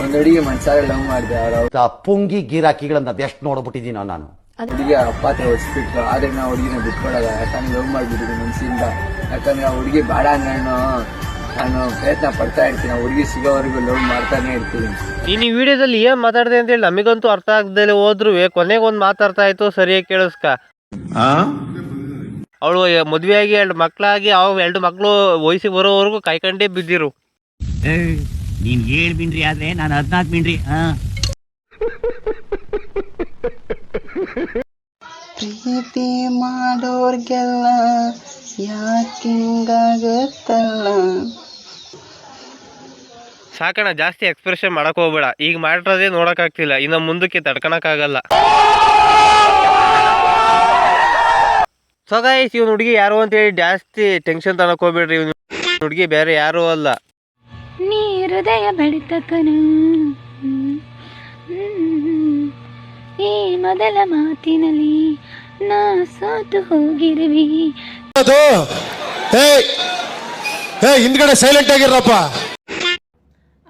ಒಂದ್ ಅಡಿಗೆ ಮನ್ಸಾರೆ ಲವ್ ಮಾಡಿದೆ ಅವ್ರ ಪುಂಗಿ ಗಿರಾಕಿಗಳನ್ನ ಅದೆಷ್ಟು ನೋಡ್ಬಿಟ್ಟಿದ್ದೀನೋ ನಾನು ಹುಡುಗಿ ಅಪ್ಪ ಹತ್ರ ಹೊಸ್ಬಿಟ್ರು ಆದ್ರೆ ನಾವು ಹುಡುಗಿನ ಬಿಟ್ಕೊಡಲ್ಲ. ಯಾಕಂದ್ರೆ ಲವ್ ಮಾಡ್ಬಿಟ್ಟಿದ್ವಿ ಮನ್ಸಿಂದ ಯಾಕಂದ್ರೆ ಆ ಹುಡುಗಿ ಬೇಡ ನಾನು. ನಾನು ಪ್ರಯತ್ನ ಪಡ್ತಾ ಇರ್ತೀನಿ. ಆ ಹುಡುಗಿ ಸಿಗೋವರೆಗೂ ಲವ್ ಮಾಡ್ತಾನೆ ಇರ್ತೀನಿ. ನೀನ್ ಈ ವಿಡಿಯೋದಲ್ಲಿ ಏನ್ ಮಾತಾಡ್ದೆ ಅಂತ ಹೇಳಿ ನಮಗಂತೂ ಅರ್ಥ ಆಗದೆ ಹೋದ್ರು. ಕೊನೆಗೆ ಒಂದ್ ಮಾತಾಡ್ತಾ ಇತ್ತು ಸರಿಯಾಗಿ ಕೇಳಿಸ್ಕ. ಅವಳು ಮದ್ವೆ ಆಗಿ ಎರಡು ಮಕ್ಳಾಗಿ ಅವ್ ಎರಡು ಮಕ್ಕಳು ವಯಸ್ಸಿಗೆ ಬರೋವರೆಗೂ ಕಾಯ್ಕೊಂಡೇ ಬಿದ್ದಿರು. ನೀನ್ ಏಳ್ ಮಿಂಡ್ರಿ ಆದ್ರೆ ನಾನು ಹದ್ನಾಲ್ಕು ಮಿಂಡ್ರಿ ಹಾ. ಪ್ರೀತಿ ಮಾಡೋರ್ಗೆಲ್ಲ ಯಾಕಿಂಗಾಗತ್ತಲ್ಲ? ಸಾಕಣ ಜಾಸ್ತಿ ಎಕ್ಸ್ಪ್ರೆಷನ್ ಮಾಡಕ್ ಹೋಗ್ಬೇಡ. ಈಗ ಮಾಡಿರೋದೇ ನೋಡಕ್ ಆಗ್ತಿಲ್ಲ ಇನ್ನ ಮುಂದಕ್ಕೆ ತಡ್ಕಣಕ್ ಆಗಲ್ಲ ಸೊ ಗೈಸ್ ಇವ್ನ ಹುಡುಗಿ ಯಾರು ಅಂತ ಹೇಳಿ ಜಾಸ್ತಿ ಟೆನ್ಷನ್ ತನಕ ಹೋಗ್ಬೇಡ್ರಿ. ಇವ್ನ ಹುಡುಗಿ ಬೇರೆ ಯಾರು ಅಲ್ಲ. ನೀ ಹೃದಯ ಬಡಿತಕನು ಈ ಮೊದಲ ಮಾತಿನಲ್ಲಿ ನಾ ಸೋತು ಹೋಗಿರುವಿ. ಅದು. ಹಿಂದ್ಗಡೆ ಸೈಲೆಂಟ್ ಆಗಿರಪ್ಪ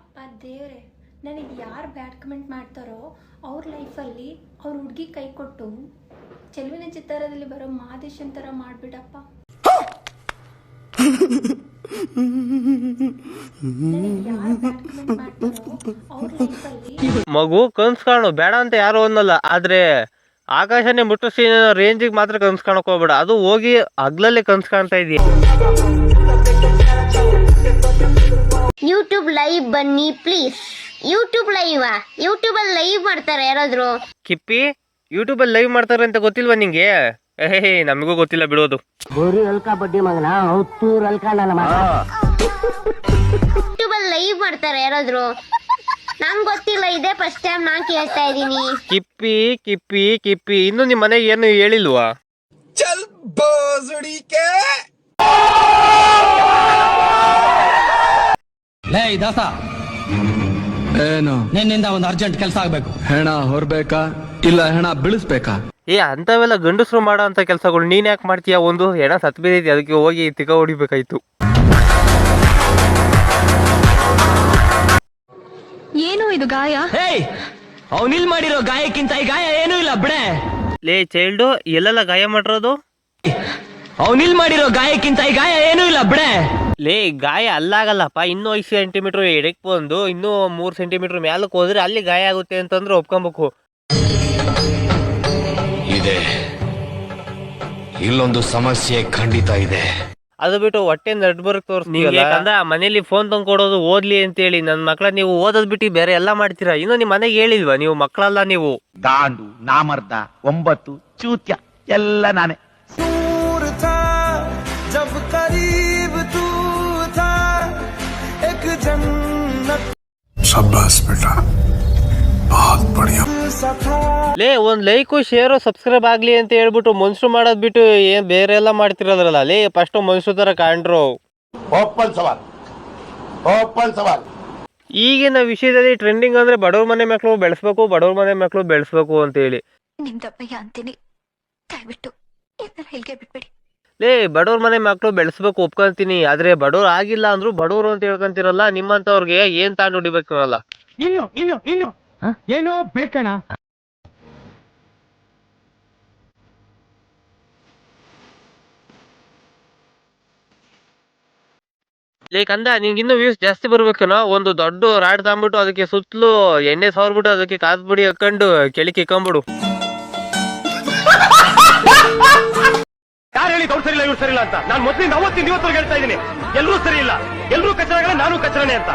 ಅಪ್ಪ ದೇವ್ರೆ ನನಗೆ ಯಾರು ಬ್ಯಾಡ್ ಕಮೆಂಟ್ ಮಾಡ್ತಾರೋ ಅವ್ರ ಲೈಫಲ್ಲಿ ಅವ್ರ ಹುಡುಗಿ ಕೈ ಕೊಟ್ಟು ಚೆಲುವಿನ ಚಿತ್ತಾರದಲ್ಲಿ ಬರೋ ಮಾದೇಶನ್ ಥರ ಮಾಡಿಬಿಡಪ್ಪ. ಮಗು ಕನ್ಸ್ ಕಾಣು ಬೇಡ ಅಂತ ಯಾರು ಅನ್ನಲ್ಲ ಆದ್ರೆ ಆಕಾಶನೇ ಮುಟ್ಟಿಸಿ ರೇಂಜಿಗೆ ಮಾತ್ರ ಕನ್ಸ್ ಕಾಣಕ್ ಹೋಗ್ಬೇಡ. ಅದು ಹೋಗಿ ಹಗ್ಲಲ್ಲಿ ಕನ್ಸ್ ಕಾಣ್ತಾ ಇದೀಯ? ಯೂಟ್ಯೂಬ್ ಲೈವ್ ಬನ್ನಿ ಪ್ಲೀಸ್ ಯೂಟ್ಯೂಬ್ ಲೈವ್ ಯೂಟ್ಯೂಬ್ ಅಲ್ಲಿ ಲೈವ್ ಮಾಡ್ತಾರೆ ಯಾರಾದ್ರು? ಕಿಪ್ಪಿ ಯೂಟ್ಯೂಬ್ ಅಲ್ಲಿ ಲೈವ್ ಮಾಡ್ತಾರೆ ಅಂತ ಗೊತ್ತಿಲ್ವಾ ನಿಂಗೆ? ಏಹೇ ನಮಗೂ ಗೊತ್ತಿಲ್ಲ ಬಿಡೋದು. ಯೂಟ್ಯೂಬ್ ಅಲ್ಲಿ ಲೈವ್ ಮಾಡ್ತಾರೆ ಯಾರಾದ್ರು? ನಂಗ್ ಗೊತ್ತಿಲ್ಲ ಇದೇ ಫಸ್ಟ್ ಟೈಮ್ ನಾನ್ ಕೇಳ್ತಾ ಇದೀನಿ ಕಿಪ್ಪಿ ಕಿಪ್ಪಿ ಕಿಪ್ಪಿ ಇನ್ನು ನಿಮ್ಮ ಮನೆಗೆ ಏನು ಹೇಳಿಲ್ವಾ? ಲೇ ದಾಸ. ಏನು? ನಿನ್ನಿಂದ ಒಂದು ಅರ್ಜೆಂಟ್ ಕೆಲಸ ಆಗ್ಬೇಕು. ಹೆಣ ಹೊರಬೇಕಾ? ಇಲ್ಲ ಹೆಣ ಬೀಳಿಸ್ಬೇಕಾ? ಏ ಅಂತವೆಲ್ಲ ಗಂಡಸರು ಮಾಡೋ ಅಂತ ಕೆಲಸಗಳು ನೀನ್ ಯಾಕೆ ಮಾಡ್ತೀಯ? ಒಂದು ಹೆಣ ಸತ್ ಬಿದ್ದೈತಿ ಅದಕ್ಕೆ ಹೋಗಿ ತಿಕ್ಕ ಹೊಡಿಬೇಕಾಯ್ತು. ಏನು ಇದು ಗಾಯ? ಅವನಿಲ್ ಮಾಡಿರೋ ಗಾಯಕ್ಕಿಂತ ಈ ಗಾಯ ಏನು ಇಲ್ಲ ಬಿಡೆ. ಲೇ ಚೈಲ್ಡು ಎಲ್ಲೆಲ್ಲ ಗಾಯ ಮಾಡಿರೋದು? ಅವನಿಲ್ ಮಾಡಿರೋ ಗಾಯಕ್ಕಿಂತ ಈ ಗಾಯ ಏನು ಇಲ್ಲ ಬಿಡೆ. ಲೇ ಗಾಯ ಅಲ್ಲಾಗಲ್ಲಪ್ಪ. ಇನ್ನೂ ಐದು ಸೆಂಟಿಮೀಟರ್ ಎಡಕ್ಕೆ ಬಂದು ಇನ್ನೂ ಮೂರು ಸೆಂಟಿಮೀಟರ್ ಮ್ಯಾಲಕ್ಕೆ ಹೋದ್ರೆ ಅಲ್ಲಿ ಗಾಯ ಆಗುತ್ತೆ ಅಂತಂದ್ರೆ ಒಪ್ಕೊಬೇಕು. ಇದೆ. ಇಲ್ಲೊಂದು ಸಮಸ್ಯೆ ಖಂಡಿತ ಇದೆ. ಅದು ಬಿಟ್ಟು ಹೊಟ್ಟೆ ನಡ್ಬರ್ಗ್ ತೋರಿಸ್ತೀವಲ್ಲ? ಅಂದ ಮನೇಲಿ ಫೋನ್ ತಂದು ಕೊಡೋದು ಓದ್ಲಿ ಅಂತೇಳಿ ನನ್ನ ಮಕ್ಳ ನೀವು ಓದೋದ್ ಬಿಟ್ಟು ಬೇರೆ ಎಲ್ಲ ಮಾಡ್ತೀರಾ? ಇನ್ನು ನಿಮ್ಮ ಮನೆಗೆ ಹೇಳಿಲ್ವಾ ನೀವು ಮಕ್ಕಳಲ್ಲ ನೀವು? ದಾಂಡು ನಾಮರ್ದ ಒಂಬತ್ತು ಚೂತ್ಯ ಎಲ್ಲ ನಾನೇ. ಸಬ್ಬಾಸ್ ಬೇಟಾ. बहुत बढ़िया ಲೇ ಒಂದ್ ಲೈಕು ಶೇರು ಸಬ್ಸ್ಕ್ರೈಬ್ ಆಗ್ಲಿ ಅಂತ ಹೇಳ್ಬಿಟ್ಟು ಮನುಷ್ಯರು ಮಾಡೋದ್ ಬಿಟ್ಟು ಏನ್ ಬೇರೆ ಎಲ್ಲ ಮಾಡ್ತಿರೋದ್ರಲ್ಲ ಲೇ ಫಸ್ಟ್ ಮನುಷ್ಯರ ತರ ಕಾಣ್ರು ಓಪನ್ ಸವಾಲ್ ಓಪನ್ ಸವಾಲ್ ಈಗಿನ ವಿಷಯದಲ್ಲಿ ಟ್ರೆಂಡಿಂಗ್ ಅಂದ್ರೆ ಬಡವ್ರ ಮನೆ ಮಕ್ಕಳು ಬೆಳೆಸ್ಬೇಕು ಬಡವ್ರ ಮನೆ ಮಕ್ಕಳು ಬೆಳೆಸ್ಬೇಕು ಅಂತ ಹೇಳಿ ನಿಮ್ದಪ್ಪಯ್ಯ ಅಂತೀನಿ ದಯವಿಟ್ಟು ಇದನ್ನ ಇಲ್ಲಿಗೆ ಬಿಟ್ಬಿಡಿ ಲೇ ಬಡವ್ರ ಮನೆ ಮಕ್ಕಳು ಬೆಳೆಸ್ಬೇಕು ಒಪ್ಕೊಂತೀನಿ ಆದ್ರೆ ಬಡವ್ರು ಆಗಿಲ್ಲ ಅಂದ್ರು ಬಡವ್ರು ಅಂತ ಹೇಳ್ಕೊಂತಿರಲ್ಲ ನಿಮ್ಮಂತವ್ರಿಗೆ ಏನ್ ತಾಂಡ್ ಹೊಡಿಬೇಕು ಅಲ್ಲ ಇನ್ನು ಇನ್ನು ಇನ್ನು ಏನೋ ಬೇಕಣ ಲೈಕ್ ಕಂದ ನಿಂಗೆ ಇನ್ನೂ ವ್ಯೂಸ್ ಜಾಸ್ತಿ ಬರ್ಬೇಕೇನೋ? ಒಂದು ದೊಡ್ಡ ರಾಡ್ ತಗೊಂಬಿಟ್ಟು ಅದಕ್ಕೆ ಸುತ್ತಲೂ ಎಣ್ಣೆ ಸಾವಿರ್ಬಿಟ್ಟು ಅದಕ್ಕೆ ಕಾದ್ ಬುಡಿ ಹಾಕೊಂಡು ಕೆಳಗೆ ಇಕ್ಕೊಂಬಿಡು. ಯಾರು ಹೇಳಿ ಅವ್ರು ಸರಿ ಇಲ್ಲ ಇವ್ರು ಸರಿ ಇಲ್ಲ ಅಂತ? ನಾನು ಮೊದಲಿಂದ ಅವತ್ತಿಂದ ಇವತ್ತು ಹೇಳ್ತಾ ಇದ್ದೀನಿ. ಎಲ್ಲರೂ ಸರಿ ಇಲ್ಲ ಎಲ್ಲರೂ ಕಚರಾಗಲ್ಲ ನಾನು ಕಚರನೆ ಅಂತ.